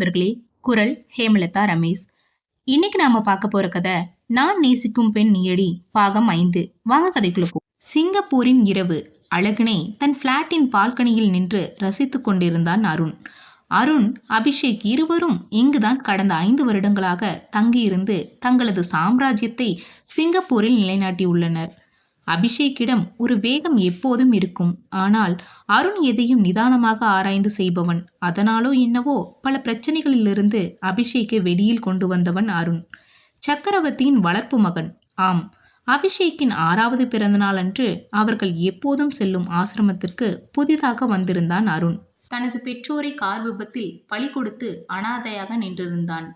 நண்பர்களே குரல் ஹேமலதா ரமேஷ். இன்னைக்கு நாம பார்க்க போற கதை நான் நேசிக்கும் பெண் நீயடி பாகம் ஐந்து. வாங்க கதைக்குள்ள போ. சிங்கப்பூரின் இரவு. அழகனே தன் பிளாட்டின் பால்கனியில் நின்று ரசித்துக் கொண்டிருந்தான் அருண். அருண் அபிஷேக் இருவரும் இங்குதான் கடந்த ஐந்து வருடங்களாக தங்கியிருந்து தங்களது சாம்ராஜ்யத்தை சிங்கப்பூரில் நிலைநாட்டியுள்ளனர். அபிஷேக்கிடம் ஒரு வேகம் எப்போதும் இருக்கும். ஆனால் அருண் எதையும் நிதானமாக ஆராய்ந்து செய்பவன். அதனாலோ என்னவோ பல பிரச்சனைகளிலிருந்து அபிஷேக்கை வெளியில் கொண்டு வந்தவன் அருண். சக்கரவர்த்தியின் வளர்ப்பு மகன். ஆம் அபிஷேக்கின் ஆறாவது பிறந்தநாள் அன்று அவர்கள் எப்போதும் செல்லும் ஆசிரமத்திற்கு புதிதாக வந்திருந்தான் அருண். தனது பெற்றோரை கார் விபத்தில் பலி கொடுத்து அனாதையாக நின்றிருந்தான்.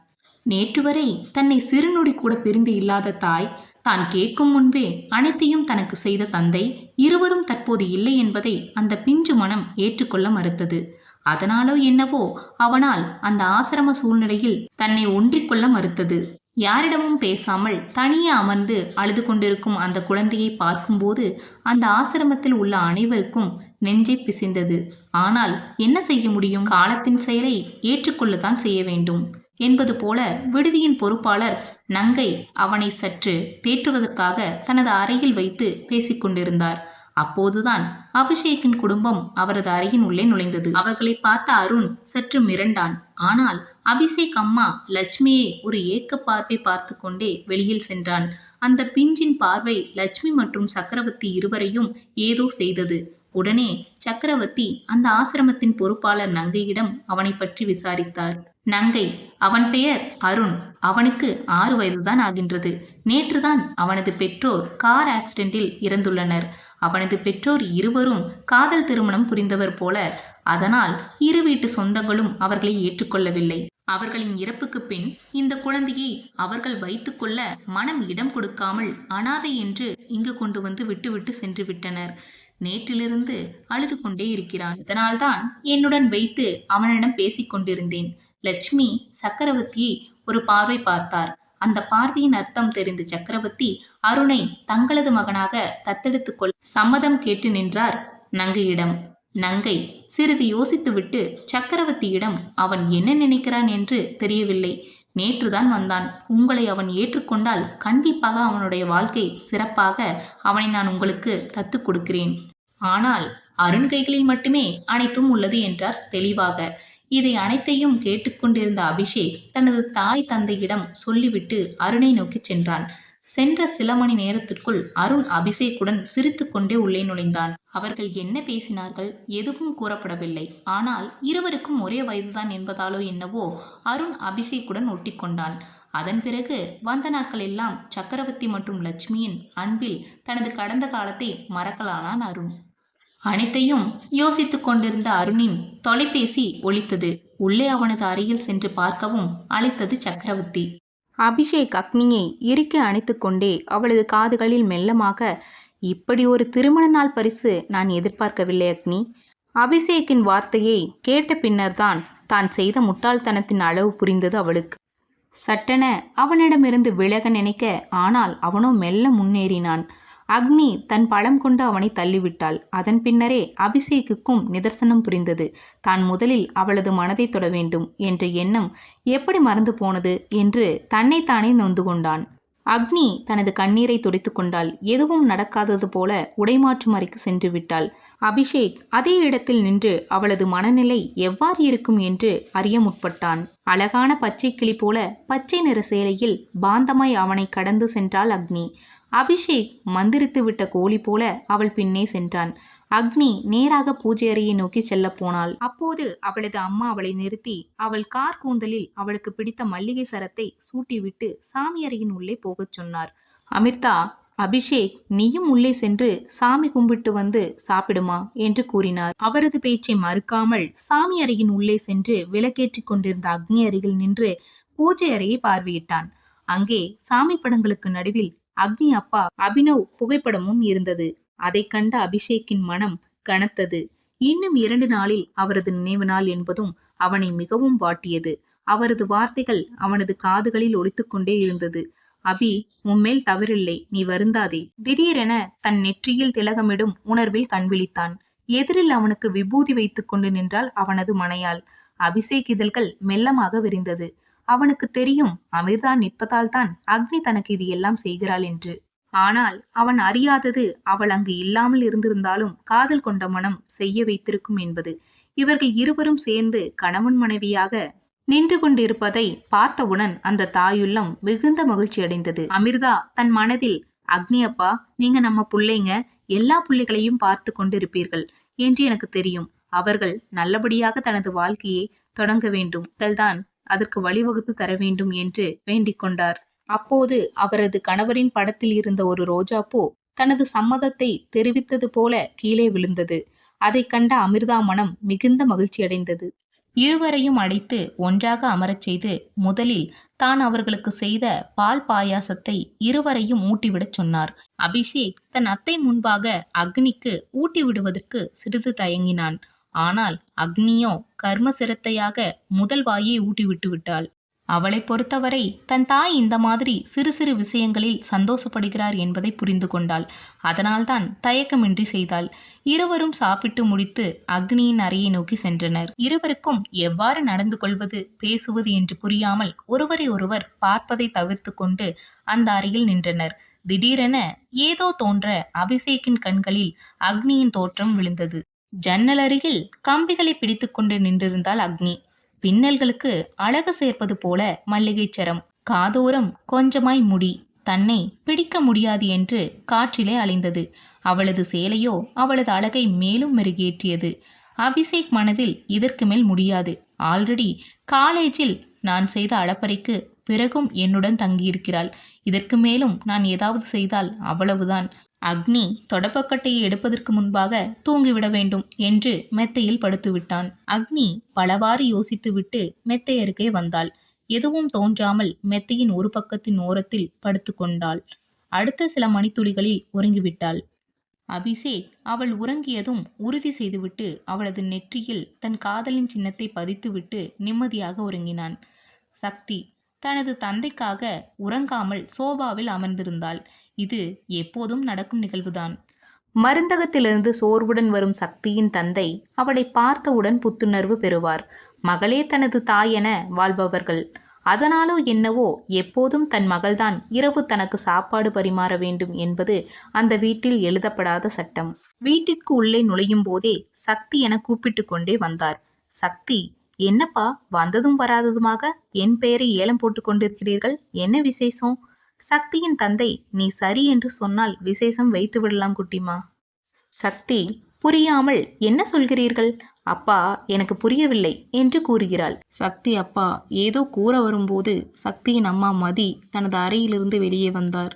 நேற்று வரை தன்னை சிறுநொடி கூட பிரிந்து இல்லாத தாய் தான் கேட்கும் முன்பே அனைத்தையும் தனக்கு செய்த தந்தை இருவரும் தற்போது இல்லை என்பதை அந்த பிஞ்சு மனம் ஏற்றுக்கொள்ள மறுத்தது. அதனாலோ என்னவோ அவனால் அந்த ஆசிரம சூழ்நிலையில் தன்னை ஒன்றிக்கொள்ள மறுத்தது. யாரிடமும் பேசாமல் தனியே அமர்ந்து அழுது கொண்டிருக்கும் அந்த குழந்தையை பார்க்கும்போது அந்த ஆசிரமத்தில் உள்ள அனைவருக்கும் நெஞ்சை பிசைந்தது. ஆனால் என்ன செய்ய முடியும்? காலத்தின் செயலை ஏற்றுக்கொள்ளத்தான் செய்ய வேண்டும் என்பது போல விடுதியின் பொறுப்பாளர் நங்கை அவனை சற்று தேற்றுவதற்காக தனது அறையில் வைத்து பேசிக்கொண்டிருந்தார் அப்போதுதான் அபிஷேக்கின் குடும்பம் அவரது அறையின் உள்ளே நுழைந்தது. அவர்களை பார்த்த அருண் சற்று மிரண்டான். ஆனால் அபிஷேக் அம்மா லட்சுமியை ஒரு ஏக்க பார்வை பார்த்து கொண்டே வெளியில் சென்றான். அந்த பிஞ்சின் பார்வை லட்சுமி மற்றும் சக்கரவர்த்தி இருவரையும் ஏதோ செய்தது. உடனே சக்கரவர்த்தி அந்த ஆசிரமத்தின் பொறுப்பாளர் நங்கையிடம் அவனை பற்றி விசாரித்தார். நங்கை அவன் பெயர் அருண். அவனுக்கு ஆறு வயதுதான் ஆகின்றது. நேற்றுதான் அவனது பெற்றோர் கார் ஆக்சிடென்டில் இறந்துள்ளனர். அவனது பெற்றோர் இருவரும் காதல் திருமணம் புரிந்தவர் போல அதனால் இரு வீட்டு சொந்தங்களும் அவர்களை ஏற்றுக்கொள்ளவில்லை. அவர்களின் இறப்புக்கு பின் இந்த குழந்தையை அவர்கள் வைத்துக்கொள்ள மனம் இடம் கொடுக்காமல் அனாதை என்று இங்கு கொண்டு வந்து விட்டுவிட்டு சென்று விட்டனர். நேற்றிலிருந்து அழுது கொண்டே இருக்கிறான். இதனால்தான் என்னுடன் வைத்து அவனிடம் பேசிக் கொண்டிருந்தேன். லட்சுமி சக்கரவர்த்தியை ஒரு பார்வை பார்த்தார். அந்த பார்வையின் அர்த்தம் தெரிந்த சக்கரவர்த்தி அருணை தங்களது மகனாக தத்தெடுத்துக் கொள் சம்மதம் கேட்டு நின்றார் நங்கையிடம். நங்கை சிறிது யோசித்துவிட்டு சக்கரவர்த்தியிடம் அவன் என்ன நினைக்கிறான் என்று தெரியவில்லை. நேற்றுதான் வந்தான். உங்களை அவன் ஏற்றுக்கொண்டால் கண்டிப்பாக அவனுடைய வாழ்க்கை சிறப்பாக அவனை நான் உங்களுக்கு தத்து கொடுக்கிறேன். ஆனால் அருண் கைகளில் மட்டுமே அனைத்தும் உள்ளது என்றார் தெளிவாக. இதை அனைத்தையும் கேட்டுக்கொண்டிருந்த அபிஷேக் தனது தாய் தந்தையிடம் சொல்லிவிட்டு அருணை நோக்கி சென்றான். சென்ற சில மணி நேரத்திற்குள் அருண் அபிஷேக்குடன் சிரித்துக்கொண்டே உள்ளே நுழைந்தான். அவர்கள் என்ன பேசினார்கள் எதுவும் கூறப்படவில்லை. ஆனால் இருவருக்கும் ஒரே வயதுதான் என்பதாலோ என்னவோ அருண் அபிஷேக்குடன் ஒட்டிக்கொண்டான். அதன் பிறகு வந்த நாட்கள் எல்லாம் சக்கரவர்த்தி மற்றும் லட்சுமியின் அன்பில் தனது கடந்த காலத்தை மறக்கலானான் அருண். அனைத்தையும் யோசித்துக் கொண்டிருந்த அருணின் தொலைபேசி ஒலித்தது. உள்ளே அவனது அருகில் சென்று பார்க்கவும் அழைத்தது சக்கரவர்த்தி. அபிஷேக் அக்னியை இறுக்கி அணைத்து கொண்டே அவளது காதுகளில் மெல்லமாக இப்படி ஒரு திருமண நாள் பரிசு நான் எதிர்பார்க்கவில்லை அக்னி அபிஷேக்கின் வார்த்தையை கேட்ட பின்னர்தான் தான் செய்த முட்டாள்தனத்தின் அளவு புரிந்தது அவளுக்கு. சட்டென அவனிடமிருந்து விலக நினைக்க ஆனால் அவனோ மெல்ல முன்னேறினான். அக்னி தன் பழம் கொண்டு அவனை தள்ளிவிட்டாள். அதன் பின்னரே அபிஷேக்குக்கும் நிதர்சனம் புரிந்தது. தான் முதலில் அவளது மனதை தொட வேண்டும் என்ற எண்ணம் எப்படி மறந்து போனது என்று தன்னைத்தானே நொந்து கொண்டான். அக்னி தனது கண்ணீரை துடைத்து கொண்டாள் எதுவும் நடக்காதது போல உடைமாற்றும் அறைக்கு சென்று விட்டாள். அபிஷேக் அதே இடத்தில் நின்று அவளது மனநிலை எவ்வாறு இருக்கும் என்று அறிய முற்பட்டான். அழகான பச்சை கிளி போல பச்சை நிற சேலையில் பாந்தமாய் அவனை கடந்து சென்றாள் அக்னி. அபிஷேக் மந்திரித்து விட்ட கோழி போல அவள் பின்னே சென்றான். அக்னி நேராக பூஜை அறையை நோக்கி செல்ல போனாள். அப்போது அவளது அம்மா அவளை நிறுத்தி அவள் கார் கூந்தலில் அவளுக்கு பிடித்த மல்லிகை சரத்தை சூட்டிவிட்டு சாமி அறையின் உள்ளே போகச் சொன்னார். அமிர்தா அபிஷேக் நீயும் உள்ளே சென்று சாமி கும்பிட்டு வந்து சாப்பிடுமா? என்று கூறினார். அவரது பேச்சை மறுக்காமல் சாமி அறையின் உள்ளே சென்று விளக்கேற்றிக் கொண்டிருந்த அக்னி அருகில் நின்று பூஜை அறையை பார்வையிட்டான். அங்கே சாமி படங்களுக்கு நடுவில் அக்னி அப்பா அபினவ் புகைப்படமும் இருந்தது. அதை கண்ட அபிஷேக்கின் மனம் கனத்தது. இன்னும் இரண்டு நாளில் அவரது நினைவு நாள் என்பதும் அவனை மிகவும் வாட்டியது. அவரது வார்த்தைகள் அவனது காதுகளில் ஒழித்துக்கொண்டே இருந்தது. அபி உன்மேல் தவறில்லை. நீ வருந்தாதே. திடீரென தன் நெற்றியில் திலகமிடும் உணர்வில் கண்விழித்தான் எதிரில் அவனுக்கு விபூதி வைத்துக் கொண்டு நின்றாள் அவனது மனையாள். அபிஷேக் இதழ்கள் மெல்லமாக விரிந்தது. அவனுக்கு தெரியும் அமிர்தா நிற்பதால் தான் அக்னி தனக்கு இது எல்லாம் செய்கிறாள் என்று. ஆனால் அவன் அறியாதது அவள் அங்கு இல்லாமல் இருந்திருந்தாலும் காதல் கொண்ட மனம் செய்ய வைத்திருக்கும் என்பது. இவர்கள் இருவரும் சேர்ந்து கணவன் மனைவியாக நின்று கொண்டிருப்பதை பார்த்தவுடன் அந்த தாயுள்ளம் மிகுந்த மகிழ்ச்சி அடைந்தது. அமிர்தா தன் மனதில் அக்னி அப்பா நீங்க நம்ம புள்ளைங்க எல்லா புள்ளைகளையும் பார்த்து கொண்டிருப்பீர்கள் என்று எனக்கு தெரியும். அவர்கள் நல்லபடியாக தனது வாழ்க்கையை தொடங்க வேண்டும். தான் அதற்கு வழிவகுத்து தர வேண்டும் என்று வேண்டிக் கொண்டார். அப்போது அவரது கணவரின் படத்தில் இருந்த ஒரு ரோஜாப்பூ தனது சம்மதத்தை தெரிவித்தது போல கீழே விழுந்தது. அதை கண்ட அமிர்தா மனம் மிகுந்த மகிழ்ச்சி அடைந்தது. இருவரையும் அழைத்து ஒன்றாக அமரச் செய்து முதலில் தான் அவர்களுக்கு செய்த பால் பாயாசத்தை இருவரையும் ஊட்டிவிடச் சொன்னார். அபிஷேக் தன் அத்தை முன்பாக அக்னிக்கு ஊட்டி விடுவதற்கு சிறிது தயங்கினான். ஆனால் அக்னியோ கர்ம சிரத்தையாக முதல் வாயை ஊட்டிவிட்டு விட்டாள். அவளை பொறுத்தவரை தன் தாய் இந்த மாதிரி சிறு சிறு விஷயங்களில் சந்தோஷப்படுகிறார் என்பதை புரிந்து கொண்டாள். அதனால்தான் தயக்கமின்றி செய்தாள். இருவரும் சாப்பிட்டு முடித்து அக்னியின் அறையை நோக்கி சென்றனர். இருவருக்கும் எவ்வாறு நடந்து கொள்வது பேசுவது என்று புரியாமல் ஒருவரை ஒருவர் பார்ப்பதை தவிர்த்து கொண்டு அந்த அறையில் நின்றனர். திடீரென ஏதோ தோன்ற அபிஷேக்கின் கண்களில் அக்னியின் தோற்றம் விழுந்தது. ஜன்னல் அருகில் கம்பிகளை பிடித்துக்கொண்டு நின்றிருந்தாள் அக்னி. பின்னல்களுக்கு அழகு சேர்ப்பது போல மல்லிகைச் சரம் காதோரம் கொஞ்சமாய் முடி. தன்னை பிடிக்க முடியாது என்று காற்றிலே அலைந்தது. அவளது சேலையோ அவளது அழகை மேலும் மெருகேற்றியது. அபிஷேக் மனதில் இதற்கு மேல் முடியாது. ஆல்ரெடி காலேஜில் நான் செய்த அளப்பறைக்கு பிறகும் என்னுடன் தங்கியிருக்கிறாள். இதற்கு மேலும் நான் ஏதாவது செய்தால் அவ்வளவுதான். அக்னி தொடப்பக்கட்டையை எடுப்பதற்கு முன்பாக தூங்கிவிட வேண்டும் என்று மெத்தையில் படுத்துவிட்டான். அக்னி பலவாறு யோசித்துவிட்டு மெத்தை அருகே வந்தாள். எதுவும் தோன்றாமல் மெத்தையின் ஒரு பக்கத்தின் ஓரத்தில் படுத்துக்கொண்டாள் அடுத்த சில மணித்துளிகளில் உறங்கிவிட்டாள். அபிஷேக் அவள் உறங்கியதும் உறுதி செய்துவிட்டு அவளது நெற்றியில் தன் காதலின் சின்னத்தை பதித்துவிட்டு நிம்மதியாக உறங்கினான். சக்தி தனது தந்தைக்காக உறங்காமல் சோபாவில் அமர்ந்திருந்தாள். இது எப்போதும் நடக்கும் நிகழ்வுதான். மருந்தகத்திலிருந்து சோர்வுடன் வரும் சக்தியின் தந்தை அவளை பார்த்தவுடன் புத்துணர்வு பெறுவார். மகளே தனது தாய் என வாழ்பவர்கள். அதனாலோ என்னவோ எப்போதும் தன் மகள்தான் இரவு தனக்கு சாப்பாடு பரிமாற வேண்டும் என்பது அந்த வீட்டில் எழுதப்படாத சட்டம். வீட்டிற்கு உள்ளே நுழையும் போதே சக்தி என கூப்பிட்டு கொண்டே வந்தார். சக்தி என்னப்பா வந்ததும் வராததுமாக? என் பெயரை ஏலம் போட்டு கொண்டிருக்கிறீர்கள்? என்ன விசேஷம்? சக்தியின் தந்தை நீ சரி என்று சொன்னால் விசேஷம் வைத்து விடலாம் குட்டிமா. சக்தி புரியாமல் என்ன சொல்கிறீர்கள்? அப்பா எனக்கு புரியவில்லை என்று கூறுகிறாள். சக்தி அப்பா ஏதோ கூற வரும்போது சக்தியின் அம்மா மதி தனது அறையிலிருந்து வெளியே வந்தார்.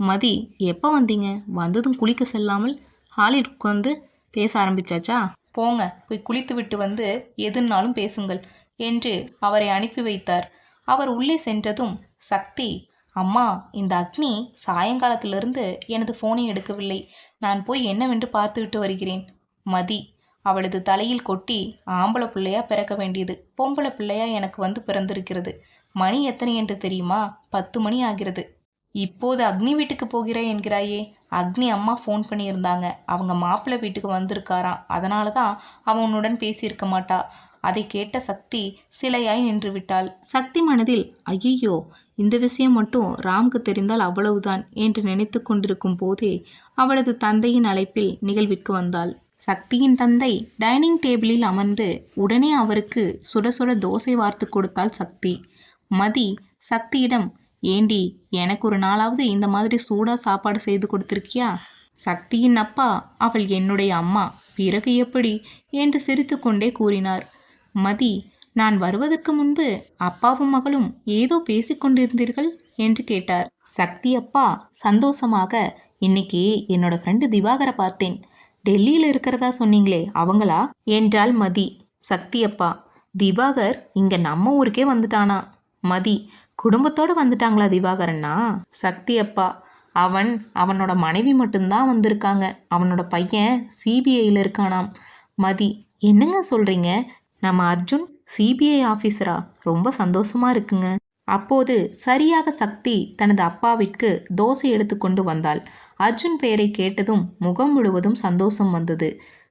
மதி எப்போ வந்தீங்க? வந்ததும் குளிக்க செல்லாமல் ஹாலில் உட்கார்ந்து பேச ஆரம்பிச்சாச்சா? போங்க போய் குளித்து விட்டு வந்து எதுனாலும் பேசுங்கள் என்று அவரை அனுப்பி வைத்தார். அவர் உள்ளே சென்றதும் சக்தி அம்மா இந்த அக்னி சாயங்காலத்திலிருந்து எனது ஃபோனை எடுக்கவில்லை. நான் போய் என்னவென்று பார்த்துவிட்டு வருகிறேன். மதி அவளது தலையில் கொட்டி ஆம்பளை பிள்ளையா பிறக்க வேண்டியது. பொம்பளை பிள்ளையா எனக்கு வந்து பிறந்திருக்கிறது. மணி எத்தனை என்று தெரியுமா? பத்து மணி ஆகிறது. இப்போது அக்னி வீட்டுக்கு போகிறேன் என்கிறாயே. அக்னி அம்மா ஃபோன் பண்ணியிருந்தாங்க. அவங்க மாப்பிள்ளை வீட்டுக்கு வந்திருக்காராம் அதனால தான் அவனுடன் பேசியிருக்க மாட்டா. அதை கேட்ட சக்தி சிலையாய் நின்று விட்டாள். சக்தி மனதில் ஐயையோ இந்த விஷயம் மட்டும் ராம்க்கு தெரிந்தால் அவ்வளவுதான் என்று நினைத்து கொண்டிருக்கும் போதே அவளது தந்தையின் அழைப்பில் நிகழ்விற்கு வந்தாள். சக்தியின் தந்தை டைனிங் டேபிளில் அமர்ந்து உடனே அவருக்கு சுட சுட தோசை வார்த்து கொடுத்தாள் சக்தி. மதி சக்தியிடம் ஏண்டி எனக்கு ஒரு நாளாவது இந்த மாதிரி சூடாக சாப்பாடு செய்து கொடுத்துருக்கியா? சக்தியின் அப்பா அவள் என்னுடைய அம்மா பிறகு எப்படி? என்று சிரித்துக்கொண்டே கூறினார். மதி நான் வருவதற்கு முன்பு அப்பாவும் மகளும் ஏதோ பேசிக்கொண்டிருந்தீர்கள் என்று கேட்டார். சக்தி அப்பா சந்தோஷமாக இன்னைக்கு என்னோட ஃப்ரெண்டு திவாகரை பார்த்தேன். டெல்லியில் இருக்கிறதா சொன்னீங்களே அவங்களா? என்றாள் மதி. சக்தி அப்பா திவாகர் இங்க நம்ம ஊருக்கே வந்துட்டானா? மதி குடும்பத்தோடு வந்துட்டாங்களா திவாகரன்னா சக்தி அப்பா அவன் அவனோட மனைவி மட்டும்தான் வந்திருக்காங்க. அவனோட பையன் சிபிஐயில் இருக்கானாம். மதி என்னங்க சொல்கிறீங்க நம்ம அர்ஜுன் சிபிஐ ஆஃபீஸரா ரொம்ப சந்தோஷமா இருக்குங்க. அப்போது சரியாக சக்தி தனது அப்பாவிற்கு தோசை எடுத்துக்கொண்டு வந்தாள். அர்ஜுன் பெயரை கேட்டதும் முகம் முழுவதும் சந்தோஷம் வந்தது.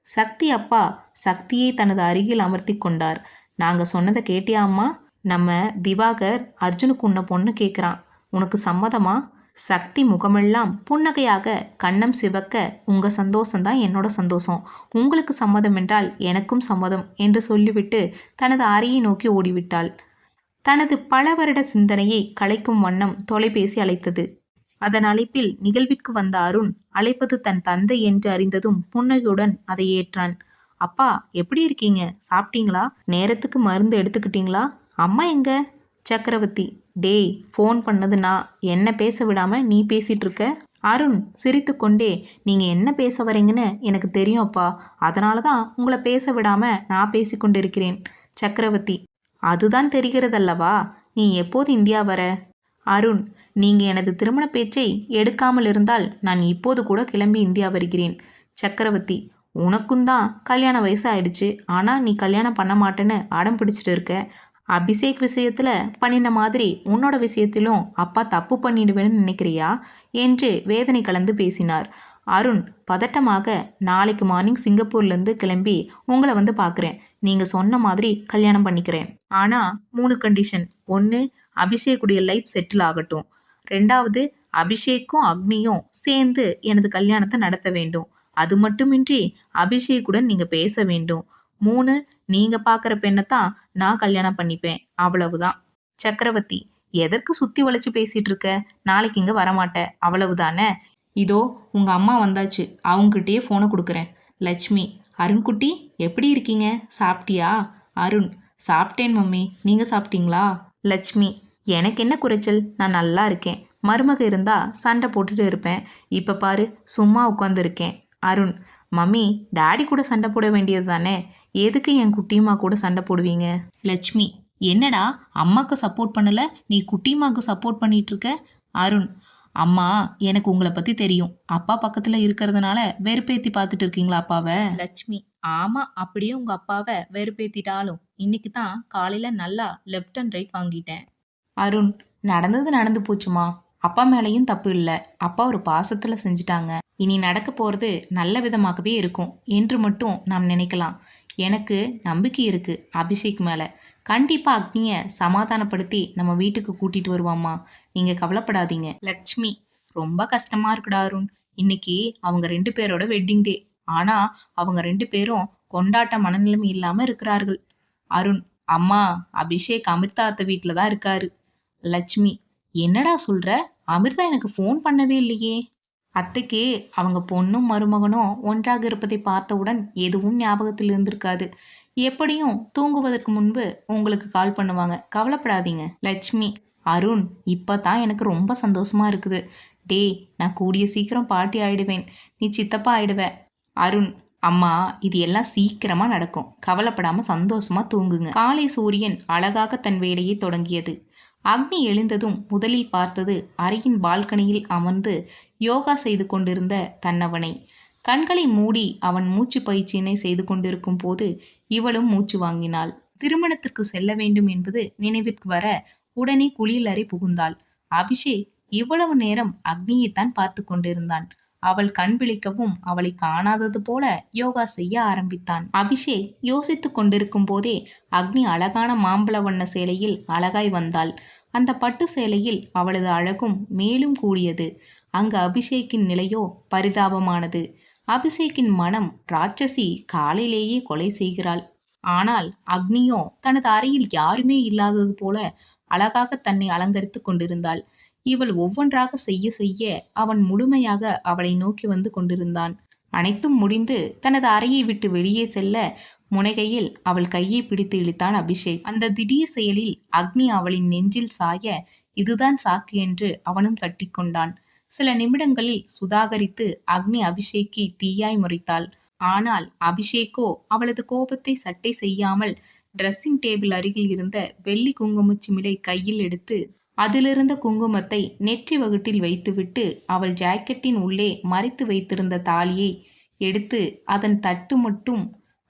சக்தி அப்பா சக்தியை தனது அருகில் அமர்த்தி கொண்டார். நாங்கள் சொன்னதை கேட்டியா அம்மா? நம்ம திவாகர் அர்ஜுனுக்கு உன்னை பொண்ணு கேட்குறான் உனக்கு சம்மதமா? சக்தி முகமெல்லாம் புன்னகையாக கண்ணம் சிவக்க உங்க சந்தோஷம்தான் என்னோட சந்தோஷம். உங்களுக்கு சம்மதம் என்றால் எனக்கும் சம்மதம் என்று சொல்லிவிட்டு தனது அறையை நோக்கி ஓடிவிட்டாள். தனது பல வருட சிந்தனையை கலைக்கும் வண்ணம் தொலைபேசி அழைத்தது. அதன் அழைப்பில் நிகழ்விற்கு வந்த அருண் அழைப்பது தன் தந்தை என்று அறிந்ததும் புன்னகையுடன் அதை ஏற்றான். அப்பா எப்படி இருக்கீங்க? சாப்பிட்டீங்களா? நேரத்துக்கு மருந்து எடுத்துக்கிட்டீங்களா? அம்மா எங்க? சக்கரவர்த்தி டேய் ஃபோன் பண்ணது நான் என்ன பேச விடாமல் நீ பேசிகிட்ருக்க இருக்க? அருண் சிரித்துக்கொண்டே நீங்கள் என்ன பேச வரீங்கன்னு எனக்கு தெரியும் அப்பா. அதனால தான் உங்களை பேச விடாமல் நான் பேசி கொண்டிருக்கிறேன். சக்கரவர்த்தி அதுதான் தெரிகிறதல்லவா? நீ எப்போது இந்தியா வர? அருண் நீங்கள் எனது திருமண பேச்சை எடுக்காமல் இருந்தால் நான் இப்போது கூட கிளம்பி இந்தியா வருகிறேன். சக்கரவர்த்தி உனக்கும் தான் கல்யாண வயசு ஆயிடுச்சு. ஆனால் நீ கல்யாணம் பண்ண மாட்டேன்னு அடம் பிடிச்சிட்டு இருக்க. அபிஷேக் விஷயத்துல பண்ணின மாதிரி உன்னோட விஷயத்திலும் அப்பா தப்பு பண்ணிடுவேன்னு நினைக்கிறியா? என்று வேதனை கலந்து பேசினார். அருண் பதட்டமாக நாளைக்கு மார்னிங் சிங்கப்பூர்லேருந்து கிளம்பி உங்களை வந்து பார்க்குறேன் நீங்கள் சொன்ன மாதிரி கல்யாணம் பண்ணிக்கிறேன். ஆனால் மூணு கண்டிஷன் ஒன்று அபிஷேக்குடைய லைஃப் செட்டில் ஆகட்டும். ரெண்டாவது அபிஷேக்கும் அக்னியும் சேர்ந்து எனது கல்யாணத்தை நடத்த வேண்டும். அது மட்டுமின்றி அபிஷேக்குடன் நீங்கள் பேச வேண்டும். மூணு நீங்கள் பார்க்குற பெண்ணை தான் நான் கல்யாணம் பண்ணிப்பேன். அவ்வளவுதான். சக்கரவர்த்தி எதற்கு சுற்றி வளைச்சு பேசிட்டு இருக்க? நாளைக்கு இங்கே வரமாட்ட. அவ்வளவுதானே? இதோ உங்கள் அம்மா வந்தாச்சு. அவங்ககிட்டயே ஃபோனை கொடுக்குறேன். லட்சுமி அருண்குட்டி எப்படி இருக்கீங்க? சாப்பிட்டியா? அருண் சாப்பிட்டேன் மம்மி. நீங்கள் சாப்பிட்டீங்களா? லட்சுமி எனக்கு என்ன குறைச்சல்? நான் நல்லா இருக்கேன். மருமக இருந்தா சண்டை போட்டுட்டு இருப்பேன். இப்போ பாரு சும்மா உட்காந்துருக்கேன் அருண் மம்மி டாடி கூட சண்டை போட வேண்டியது தானே எதுக்கு என் குட்டிமா கூட சண்டை போடுவீங்க? லட்சுமி என்னடா அம்மாக்கு சப்போர்ட் பண்ணல நீ குட்டிமாக்கு சப்போர்ட் பண்ணிட்டு இருக்க? அருண் அம்மா எனக்கு உங்களை பத்தி தெரியும். அப்பா பக்கத்துல இருக்கிறதுனால வெறுப்பேத்தி பார்த்துட்டு இருக்கீங்களா அப்பாவை? லட்சுமி ஆமா அப்படியே உங்க அப்பாவை வெறுப்பேத்திட்டாலும் இன்னைக்கு தான் காலையில நல்லா லெஃப்ட் அண்ட் ரைட் வாங்கிட்டேன். அருண் நடந்தது நடந்து போச்சுமா? அப்பா மேலேயும் தப்பு இல்லை. அப்பா ஒரு பாசத்துல செஞ்சுட்டாங்க. இனி நடக்க போறது நல்ல விதமாகவே இருக்கும். என்று மட்டும் நாம் நினைக்கலாம். எனக்கு நம்பிக்கை இருக்கு அபிஷேக் மேலே. கண்டிப்பாக அக்னியை சமாதானப்படுத்தி நம்ம வீட்டுக்கு கூட்டிட்டு வருவாம்மா. நீங்க கவலைப்படாதீங்க. லட்சுமி ரொம்ப கஷ்டமா இருக்குடா அருண். இன்னைக்கு அவங்க ரெண்டு பேரோட வெட்டிங் டே ஆனா அவங்க ரெண்டு பேரும் கொண்டாட்ட மனநிலைமை இல்லாம இருக்கிறார்கள். அருண் அம்மா அபிஷேக் அமிர்தா அத்தை தான் இருக்காரு. லட்சுமி என்னடா சொல்ற? அமிர்தா எனக்கு ஃபோன் பண்ணவே இல்லையே. அத்தைக்கு அவங்க பொண்ணும் மருமகனும் ஒன்றாக இருப்பதை பார்த்தவுடன் எதுவும் ஞாபகத்தில் இருந்திருக்காது. எப்படியும் தூங்குவதற்கு முன்பு உங்களுக்கு கால் பண்ணுவாங்க. கவலைப்படாதீங்க. லட்சுமி அருண் இப்போ தான் எனக்கு ரொம்ப சந்தோஷமா இருக்குது. டேய் நான் கூடிய சீக்கிரம் பாட்டி ஆயிடுவேன். நீ சித்தப்பா ஆயிடுவ. அருண் அம்மா இது எல்லாம் சீக்கிரமாக நடக்கும். கவலைப்படாமல் சந்தோஷமாக தூங்குங்க. காலை சூரியன் அழகாக தன் வேலையை தொடங்கியது. அக்னி எழுந்ததும் முதலில் பார்த்தது அறையின் பால்கனியில் அமர்ந்து யோகா செய்து கொண்டிருந்த தன்னவனை. கண்களை மூடி அவன் மூச்சு பயிற்சியினை செய்து கொண்டிருக்கும் போது இவளும் மூச்சு வாங்கினாள். திருமணத்திற்கு செல்ல வேண்டும் என்பது நினைவிற்கு வர உடனே குளியலறை புகுந்தாள். அபிஷேக் இவ்வளவு நேரம் அக்னியைத்தான் பார்த்து கொண்டிருந்தான். அவள் கண் விழிக்கவும் அவளை காணாதது போல யோகா செய்ய ஆரம்பித்தான். அபிஷேக் யோசித்துக் கொண்டிருக்கும் போதே அக்னி அழகான மாம்பழ வண்ண சேலையில் அழகாய் வந்தாள். அந்த பட்டு சேலையில் அவளது அழகும் மேலும் கூடியது. அங்கு அபிஷேக்கின் நிலையோ பரிதாபமானது. அபிஷேக்கின் மனம் ராட்சசி காலையிலேயே கொலை செய்கிறாள். ஆனால் அக்னியோ தனது அறையில் யாருமே இல்லாதது போல அழகாக தன்னை அலங்கரித்துக் கொண்டிருந்தாள். இவள் ஒவ்வொன்றாக செய்ய செய்ய அவன் முழுமையாக அவளை நோக்கி வந்து கொண்டிருந்தான். அனைத்தும் முடிந்து தனது அறையை விட்டு வெளியே செல்ல முனைகையில் அவள் கையை பிடித்து இழுத்தான் அபிஷேக். அந்த திடீர் செயலில் அக்னி அவளின் நெஞ்சில் சாய இதுதான் சாக்கு என்று அவனும் தட்டிக்கொண்டான் சில நிமிடங்களில் சுதாகரித்து அக்னி அபிஷேக்கை தீயாய் முறைத்தாள். ஆனால் அபிஷேக்கோ அவளது கோபத்தை சட்டை செய்யாமல் ட்ரெஸ்ஸிங் டேபிள் அருகில் இருந்த வெள்ளி குங்குமச்சிமிலை கையில் எடுத்து அதிலிருந்த குங்குமத்தை நெற்றி வகுட்டில் வைத்துவிட்டு அவள் ஜாக்கெட்டின் உள்ளே மறைத்து வைத்திருந்த தாலியை எடுத்து அதன் தட்டு மட்டும்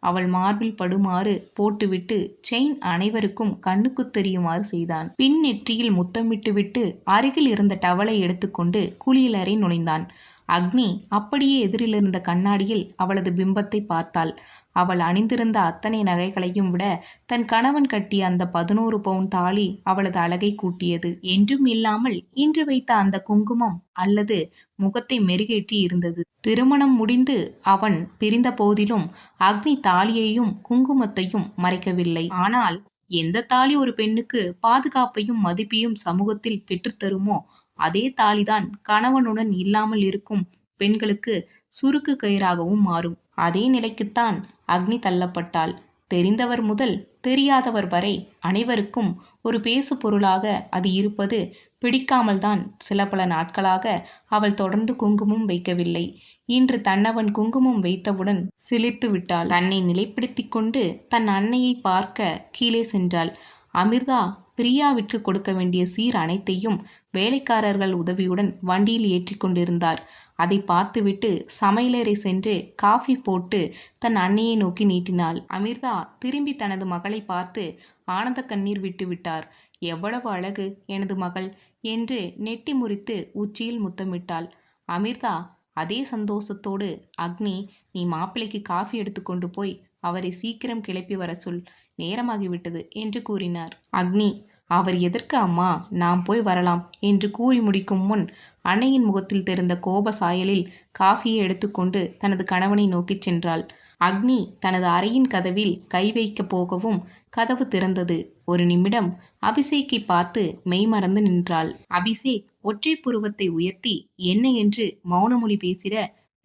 அவள் மார்பில் படுமாறு போட்டுவிட்டு செயின் அனைவருக்கும் கண்ணுக்கு தெரியுமாறு செய்தான். பின் நெற்றியில் முத்தமிட்டுவிட்டு அருகில் இருந்த டவலை எடுத்துக்கொண்டு குளியலறை நுழைந்தான். அக்னி அப்படியே எதிரில் இருந்த கண்ணாடியில் அவளது பிம்பத்தை பார்த்தாள். அவள் அணிந்திருந்த அத்தனை நகைகளையும் விட தன் கணவன் கட்டிய அந்த பதினோரு பவுன் தாலி அவளது அழகை கூட்டியது. என்றும் இல்லாமல் இன்று வைத்த அந்த குங்குமம் அல்லது முகத்தை மெருகேற்றி இருந்தது. திருமணம் முடிந்து அவன் பிரிந்த போதிலும் அக்னி தாலியையும் குங்குமத்தையும் மறைக்கவில்லை. ஆனால் எந்த தாலி ஒரு பெண்ணுக்கு பாதுகாப்பையும் மதிப்பையும் சமூகத்தில் பெற்றுத்தருமோ அதே தாலிதான் கணவனுடன் இல்லாமல் இருக்கும் பெண்களுக்கு சுருக்கு கயிறாகவும் மாறும். அதே நிலைக்குத்தான் அக்னி தள்ளப்பட்டாள். தெரிந்தவர் முதல் தெரியாதவர் வரை அனைவருக்கும் ஒரு பேசு பொருளாக அது இருப்பது பிடிக்காமல்தான் சில பல நாட்களாக அவள் தொடர்ந்து குங்குமம் வைக்கவில்லை. இன்று தன்னவன் குங்குமம் வைத்தவுடன் சிலிர்த்து விட்டாள். தன்னை நிலைப்படுத்திக் கொண்டு தன் அன்னையை பார்க்க கீழே சென்றாள். அமிர்தா பிரியாவிற்கு கொடுக்க வேண்டிய சீர் அனைத்தையும் வேலைக்காரர்கள் உதவியுடன் வண்டியில் ஏற்றி கொண்டிருந்தார். அதை பார்த்துவிட்டு சமையலறை சென்று காஃபி போட்டு தன் அன்னையை நோக்கி நீட்டினாள். அமிர்தா திரும்பி தனது மகளை பார்த்து ஆனந்த கண்ணீர் விட்டுவிட்டார் எவ்வளவு அழகு எனது மகள் என்று நெட்டி முறித்து உச்சியில் முத்தமிட்டாள். அமிர்தா அதே சந்தோஷத்தோடு அக்னி நீ மாப்பிள்ளைக்கு காஃபி எடுத்துக்கொண்டு போய் அவரை சீக்கிரம் கிளப்பி வர சொல். நேரமாகிவிட்டது என்று கூறினார். அக்னி அவர் எதற்கு அம்மா? நாம் போய் வரலாம் என்று கூறி முடிக்கும் முன் அன்னையின் முகத்தில் தெரிந்த கோப சாயலில் காஃபியை எடுத்துக்கொண்டு தனது கணவனை நோக்கிச் சென்றாள். அக்னி தனது அறையின் கதவில் கை வைக்கப் போகவும் கதவு திறந்தது. ஒரு நிமிடம் அபிஷேக்கை பார்த்து மெய்மறந்து நின்றாள். அபிஷேக் ஒற்றை புருவத்தை உயர்த்தி என்ன என்று மௌனமொழி பேசிட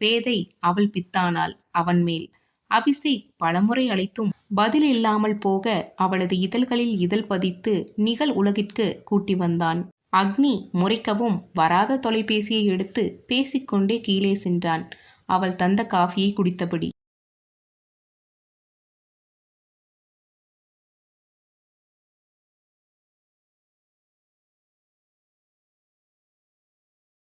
பேதை அவள் பித்தானாள். அவன் மேல் அபிஷேக் பலமுறை அழைத்தும் பதில் இல்லாமல் போக அவளது இதழ்களில் இதழ் பதித்து நிகழ் உலகிற்கு கூட்டி வந்தான். அக்னி முறைக்கவும் வராத தொலைபேசியை எடுத்து பேசிக்கொண்டே கீழே சென்றான். அவள் தந்த காஃபியை குடித்தபடி.